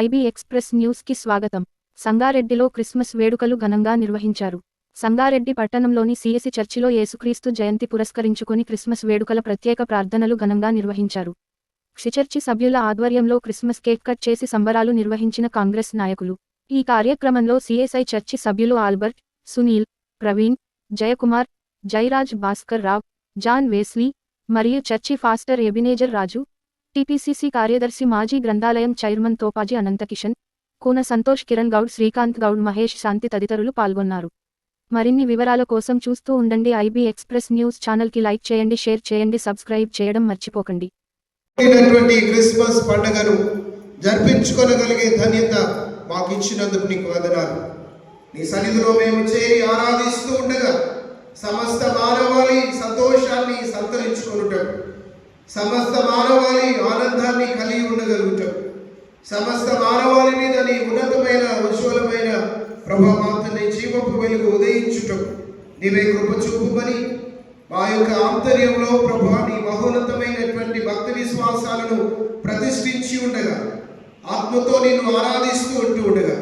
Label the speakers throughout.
Speaker 1: IB express న్యూస్కి స్వాగతం. సంగారెడ్డిలో క్రిస్మస్ వేడుకలు ఘనంగా నిర్వహించారు. సంగారెడ్డి పట్టణంలోని సిఎసి చర్చిలో యేసుక్రీస్తు జయంతి పురస్కరించుకుని క్రిస్మస్ వేడుకల ప్రత్యేక ప్రార్థనలు ఘనంగా నిర్వహించారు. క్షిచర్చి సభ్యుల ఆధ్వర్యంలో క్రిస్మస్ కేక్ కట్ చేసి సంబరాలు నిర్వహించిన కాంగ్రెస్ నాయకులు. ఈ కార్యక్రమంలో సిఎస్ఐ చర్చి సభ్యులు Albert Sunil Praveen Jayakumar Jairaj Bhaskar Rao John Wesley మరియు church pastor Ebenezer Raju TPCC కార్యదర్శి మాజీ గ్రంథాలయం చైర్మన్ తోపాజీ అనంతకిషన్ కూన సంతోష్ కిరణ్ గౌడ్ శ్రీకాంత్ గౌడ్ మహేష్ శాంతి తదితరులు పాల్గొన్నారు. మరిన్ని వివరాల కోసం చూస్తూ ఉండండి ఐబీ ఎక్స్ప్రెస్ న్యూస్ ఛానల్కి లైక్ చేయండి షేర్ చేయండి సబ్స్క్రైబ్ చేయడం మర్చిపోకండి.
Speaker 2: క్రిస్మస్ పండుగను జరిపించుకోగలిగే ధన్యత మాకు ఇచ్చినందుకు నీకు వందనాలు. నీ సన్నిధిలో మేము చేరి ఆరాధిస్తూ ఉండగా సమస్త మానవాళి సంతోషాన్ని సంతరించుకొనుటం సమస్త మానవాళి ఆనందాన్ని కలిగి ఉండగలుగుతాం సమస్త మానవాళి మీద నీ ఉన్నతమైన ఉజ్వలమైన ప్రభావాంతని జీవపు వెలుగు ఉదయించుటం నీవే కృప చూపుమని మా యొక్క ఆంతర్యంలో ప్రభా నీ మహోన్నతమైనటువంటి భక్తి విశ్వాసాలను ప్రతిష్ఠించి ఉండగా ఆత్మతో నిన్ను ఆరాధిస్తూ ఉంటూ ఉండగా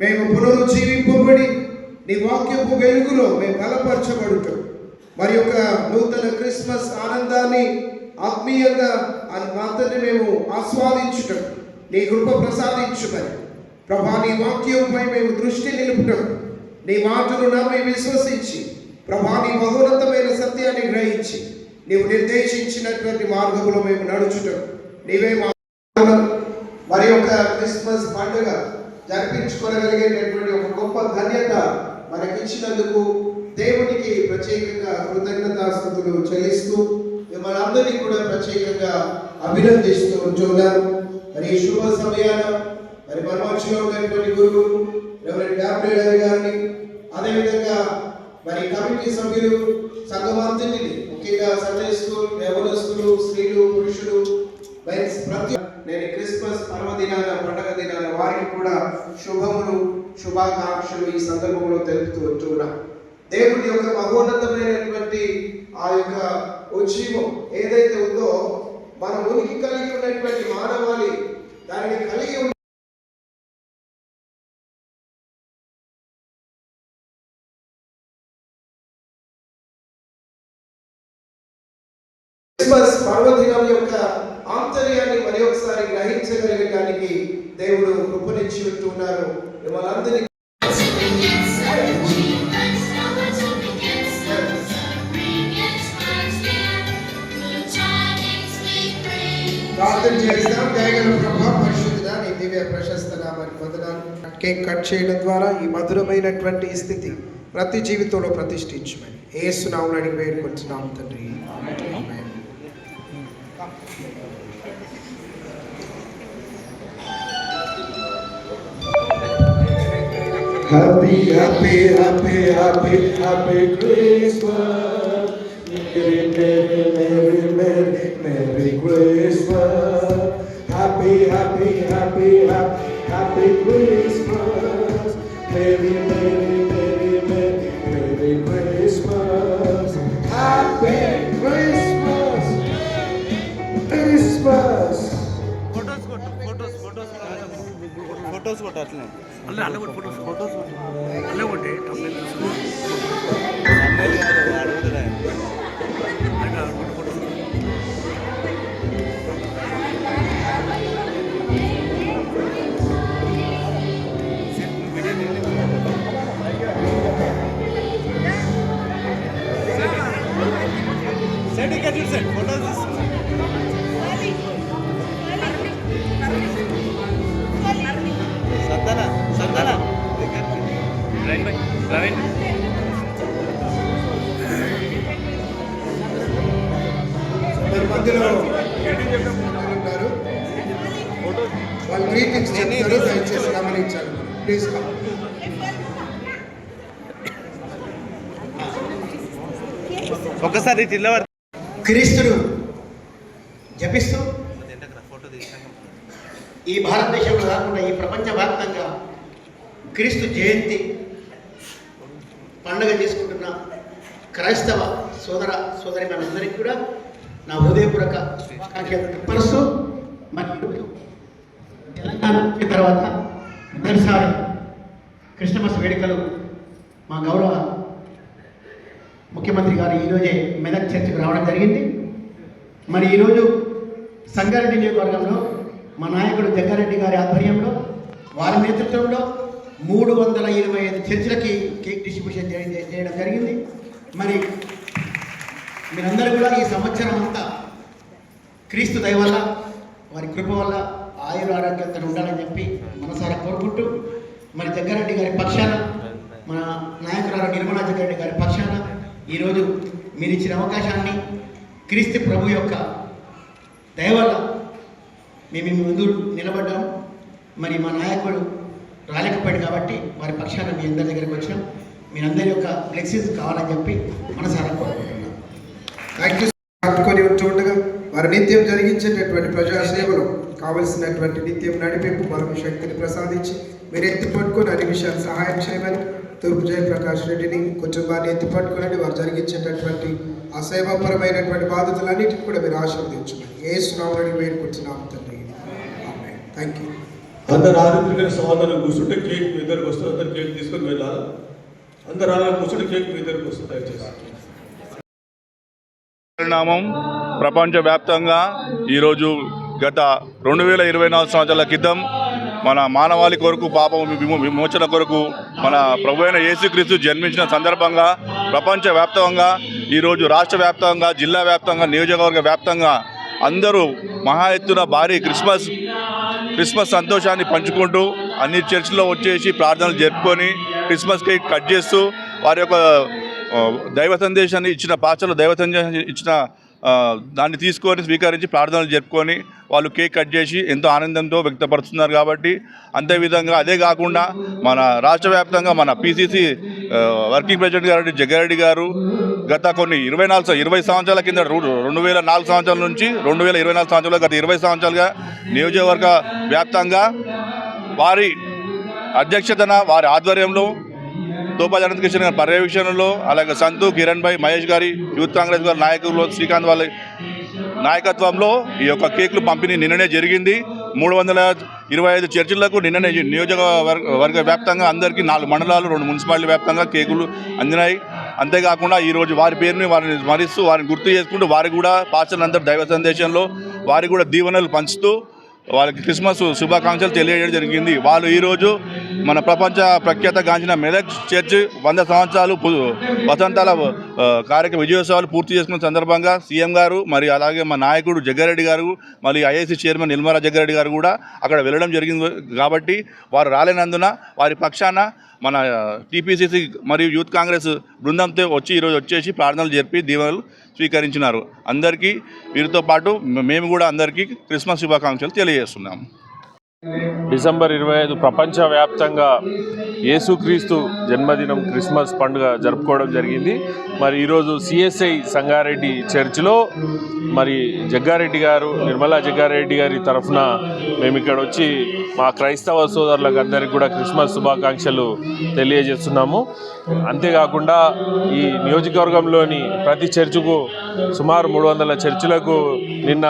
Speaker 2: మేము పునరుజ్జీవింపబడి నీ వాక్యపు వెలుగులో మేము బలపరచబడుతాం. మరి యొక్క నూతన క్రిస్మస్ ఆనందాన్ని ఆత్మీయంగా అది మాత్రమే మేము ఆస్వాదించుటం నీ కృప ప్రసాదించుమని ప్రభా నీ వాక్యంపై మేము దృష్టి నిలుపుటం నీ మాటను నమ్మి విశ్వసించి ప్రభా నీ మహోన్నతమైన సత్యాన్ని గ్రహించి నీవు నిర్దేశించినటువంటి మార్గంలో మేము నడుచుటం నీవే మా మరి యొక్క క్రిస్మస్ పండుగ జరిపించుకోగలిగేటటువంటి ఒక గొప్ప ధన్యత మనకిచ్చినందుకు దేవునికి ప్రత్యేకంగా కృతజ్ఞతాస్థుతులు చెల్లిస్తూ మనందరినీ అందరినీ కూడా ప్రత్యేకంగా అభినందిస్తూ ఉంటున్నాను మరి ఈ శుభ సమయాన మరి పరమాక్షలో ఉన్నటువంటి గురువు రెవరెంట్ గాబ్రియల్ గారిని అదేవిధంగా మరి కమిటీ సభ్యులు సంఘమంతటిని ముఖ్యంగా సండే స్కూల్ యవనస్తులు స్త్రీలు పురుషులు ప్రతి నేను క్రిస్మస్ పర్వదినాల పండగ దినాల వారికి కూడా శుభములు శుభాకాంక్షలు ఈ సందర్భంలో తెలుపుతూ ఉంటున్నా. దేవుడి యొక్క మహోన్నతమైనటువంటి ఆ యొక్క ఉజ్జీవం ఏదైతే ఉందో మన ఉనికి కలిగి ఉన్నటువంటి మానవాళి దానిని కలిగి ఉన్న క్రిస్మస్ పర్వదినం యొక్క ఆంతర్యాన్ని మరి ఒకసారి గ్రహించగలగడానికి దేవుడు కృపనిచ్చి ఉంటున్నారు. మిమ్మల్ని దయగల ప్రభా పరిశుద్ధుడా నీ దివ్య ప్రశస్త నామాన్ని వందనాలు కేక్ కట్ చేయడం ద్వారా ఈ మధురమైనటువంటి స్థితి ప్రతి జీవితంలో ప్రతిష్ఠించమని ఏసునామని అడిగి వేడుకుంటున్నాం తండ్రి
Speaker 3: Happy, happy, happy, happy, happy Christmas. Merry, merry, merry, merry, merry Christmas. Happy, happy, happy, happy, happy Christmas. Merry, merry, merry, merry, merry Christmas. Happy Christmas. Christmas.
Speaker 4: Photos కొట్టు ఫోటోస్ ఫోటోస్ ఫోటోస్ కొట్టు అట్లనే
Speaker 5: అల్లే అల్లే కొట్టు photos photos కొట్టు అల్లే కొట్టే తప్పలేదు
Speaker 2: మధ్యలో ఉన్నారు వాళ్ళు గ్రీటింగ్స్ చెప్తారు దయచేసి గమనించాలి. ప్లీజ్ కమ్
Speaker 4: ఒకసారి ఇట్లా పడు.
Speaker 6: క్రీస్తును జపిస్తూ ఈ భారతదేశంలో కాకుండా ఈ ప్రపంచవ్యాప్తంగా క్రీస్తు జయంతి పండుగ చేసుకుంటున్న క్రైస్తవ సోదర సోదరి మనందరికీ కూడా నా హృదయపూర్వక శుభాకాంక్షలు మరి మరియు తెలంగాణ వచ్చిన తర్వాత మొదటిసారి క్రిస్టమస్ వేడుకలు మా గౌరవ ముఖ్యమంత్రి గారు ఈరోజే మెదక్ చర్చకు రావడం జరిగింది. మరి ఈరోజు సంగారెడ్డి నియోజకవర్గంలో మా నాయకుడు జగ్గారెడ్డి గారి ఆధ్వర్యంలో వారి నేతృత్వంలో మూడు వందల ఇరవై ఐదు చర్చలకి కేక్ డిస్ట్రిబ్యూషన్ చేయడం చేయడం జరిగింది. మరి మీరందరూ కూడా ఈ సంవత్సరం అంతా క్రీస్తు దయ వల్ల వారి కృప వల్ల ఆయుర ఆరోగ్యంతో ఉండాలని చెప్పి మనసారా కోరుకుంటూ మరి జగ్గారెడ్డి గారి పక్షాన మన నాయకురాలు నిర్మలా జగ్గారెడ్డి గారి పక్షాన ఈరోజు మీరు ఇచ్చిన అవకాశాన్ని క్రీస్తు ప్రభు యొక్క దయవల్ల మేము ముందు నిలబడ్డాము. మరి మా నాయకుడు రాలేకపోయాడు కాబట్టి వారి పక్షాన మీ అందరి దగ్గరికి వచ్చినాం. మీరందరి యొక్క ఫ్లెక్సీస్ కావాలని చెప్పి మనసారా కోరుకుంటున్నాం.
Speaker 2: థ్యాంక్ యూ పట్టుకొని ఉంటుండగా వారి నిత్యం జరిగించేటటువంటి ప్రజాసేవలో కావలసినటువంటి నిత్యం నడిపింపు మరొక శక్తిని ప్రసాదించి మీరు ఎత్తి పట్టుకొని అన్ని విషయాలు సహాయం చేయమని తూర్పు జయప్రకాష్ రెడ్డిని కుటుంబాన్ని ఎత్తి పట్టుకునండి. వారు జరిగించేటటువంటి ఆ సేవాపరమైనటువంటి అన్నింటికి కూడా మీరు ఆశీర్వదించండి ఏ సునామని వేడుకుంటున్నాం తండ్రి. థ్యాంక్ యూ
Speaker 3: అందరు ఆదిత్యులైన సహోదరులు కూర్చుంటే కేక్ మీ దగ్గరకు వస్తుంది అందరు కేక్ తీసుకొని వెళ్ళాలి? అందరు అలా కూర్చుంటే కేక్ మీ దగ్గరకు వస్తుంది దయచేసి
Speaker 7: పరిణామం ప్రపంచవ్యాప్తంగా ఈరోజు గత రెండు వేల ఇరవై నాలుగు సంవత్సరాల క్రితం మన మానవాళి కొరకు పాపం విమోచన కొరకు మన ప్రభు అయిన యేసుక్రీస్తు జన్మించిన సందర్భంగా ప్రపంచవ్యాప్తంగా ఈరోజు రాష్ట్ర వ్యాప్తంగా జిల్లా వ్యాప్తంగా నియోజకవర్గ వ్యాప్తంగా అందరూ మహా ఎత్తున భారీ క్రిస్మస్ క్రిస్మస్ సంతోషాన్ని పంచుకుంటూ అన్ని చర్చిలో వచ్చేసి ప్రార్థనలు జరుపుకొని క్రిస్మస్ కేక్ కట్ చేస్తూ వారి యొక్క దైవ సందేశాన్ని ఇచ్చిన పాచలు దైవ సందేశాన్ని ఇచ్చిన దాన్ని తీసుకొని స్వీకరించి ప్రార్థనలు జరుపుకొని వాళ్ళు కేక్ కట్ చేసి ఎంతో ఆనందంతో వ్యక్తపరుస్తున్నారు కాబట్టి అంతే విధంగా అదే కాకుండా మన రాష్ట్ర వ్యాప్తంగా మన పిసిసి వర్కింగ్ ప్రెసిడెంట్ గారు జగ్గారెడ్డి గారు గత కొన్ని ఇరవై నాలుగు ఇరవై సంవత్సరాల కింద రెండు వేల నాలుగు సంవత్సరాల నుంచి రెండు వేల ఇరవై నాలుగు సంవత్సరాలు గత ఇరవై సంవత్సరాలుగా నియోజకవర్గ వ్యాప్తంగా వారి అధ్యక్షతన వారి ఆధ్వర్యంలో తోపా జనంత్ గారి పర్యవేక్షణలో అలాగే సంతు కిరణ్ భాయ్ మహేష్ గారి యూత్ కాంగ్రెస్ గారి నాయకులు శ్రీకాంత్ వాళ్ళ నాయకత్వంలో ఈ యొక్క కేకులు పంపిణీ నిన్ననే జరిగింది. మూడు వందల ఇరవై ఐదు చర్చిలకు నిన్ననే నియోజకవర్గ వర్గ వ్యాప్తంగా అందరికీ నాలుగు మండలాలు రెండు మున్సిపాలిటీ వ్యాప్తంగా కేకులు అందినాయి. అంతేకాకుండా ఈరోజు వారి పేరుని వారిని స్మరిస్తూ వారిని గుర్తు చేసుకుంటూ వారికి కూడా పాచనందరి దైవ సందేశంలో వారికి కూడా దీవెనలు పంచుతూ వాళ్ళకి క్రిస్మస్ శుభాకాంక్షలు తెలియజేయడం జరిగింది. వాళ్ళు ఈరోజు మన ప్రపంచ ప్రఖ్యాత గాంచిన మెదక్ చర్చ్ వంద సంవత్సరాలు వసంతాల కార్యక్రమ విజయోత్సవాలు పూర్తి చేసుకున్న సందర్భంగా సీఎం గారు మరి అలాగే మా నాయకుడు జగ్గారెడ్డి గారు మరి ఐఏసీ చైర్మన్ నిర్మలా జగ్గారెడ్డి గారు కూడా అక్కడ వెళ్ళడం జరిగింది. కాబట్టి వారు రాలేనందున వారి పక్షాన మన టీపీసీసీ మరియు యూత్ కాంగ్రెస్ బృందంతో వచ్చి ఈరోజు వచ్చేసి ప్రార్థనలు జరిపి దీవెనలు స్వీకరించినారు. అందరికీ వీరితో పాటు మేము కూడా అందరికీ క్రిస్మస్ శుభాకాంక్షలు తెలియజేస్తున్నాము
Speaker 8: డిసెంబర్ ఇరవై ఐదు ప్రపంచవ్యాప్తంగా యేసుక్రీస్తు జన్మదినం క్రిస్మస్ పండుగ జరుపుకోవడం జరిగింది. మరి ఈరోజు సిఎస్ఐ సంగారెడ్డి చర్చిలో మరి జగ్గారెడ్డి గారు నిర్మలా జగ్గారెడ్డి గారి తరఫున మేము ఇక్కడ వచ్చి మా క్రైస్తవ సోదరులకు అందరికీ కూడా క్రిస్మస్ శుభాకాంక్షలు తెలియజేస్తున్నాము. అంతేకాకుండా ఈ నియోజకవర్గంలోని ప్రతి చర్చకు సుమారు మూడు వందల చర్చలకు నిన్న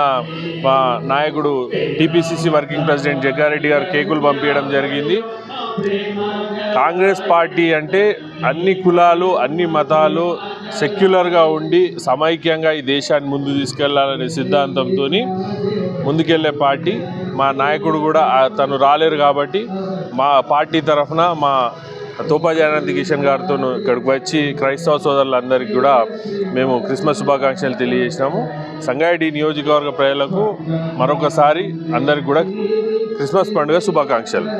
Speaker 8: మా నాయకుడు టీపీసీసీ వర్కింగ్ ప్రెసిడెంట్ జగ్గారెడ్డి గారు కేకులు పంపించడం జరిగింది. కాంగ్రెస్ పార్టీ అంటే అన్ని కులాలు అన్ని మతాలు సెక్యులర్గా ఉండి సమైక్యంగా ఈ దేశాన్ని ముందు తీసుకెళ్ళాలనే సిద్ధాంతంతో ముందుకెళ్ళే పార్టీ. మా నాయకుడు కూడా తను రాలేరు కాబట్టి మా పార్టీ తరఫున మా తోపాజానంద్ కిషన్ గారితో ఇక్కడికి వచ్చి క్రైస్తవ సోదరులందరికీ కూడా మేము క్రిస్మస్ శుభాకాంక్షలు తెలియజేసినాము. సంగారెడ్డి నియోజకవర్గ ప్రజలకు మరొకసారి అందరికి కూడా క్రిస్మస్ పండుగ శుభాకాంక్షలు.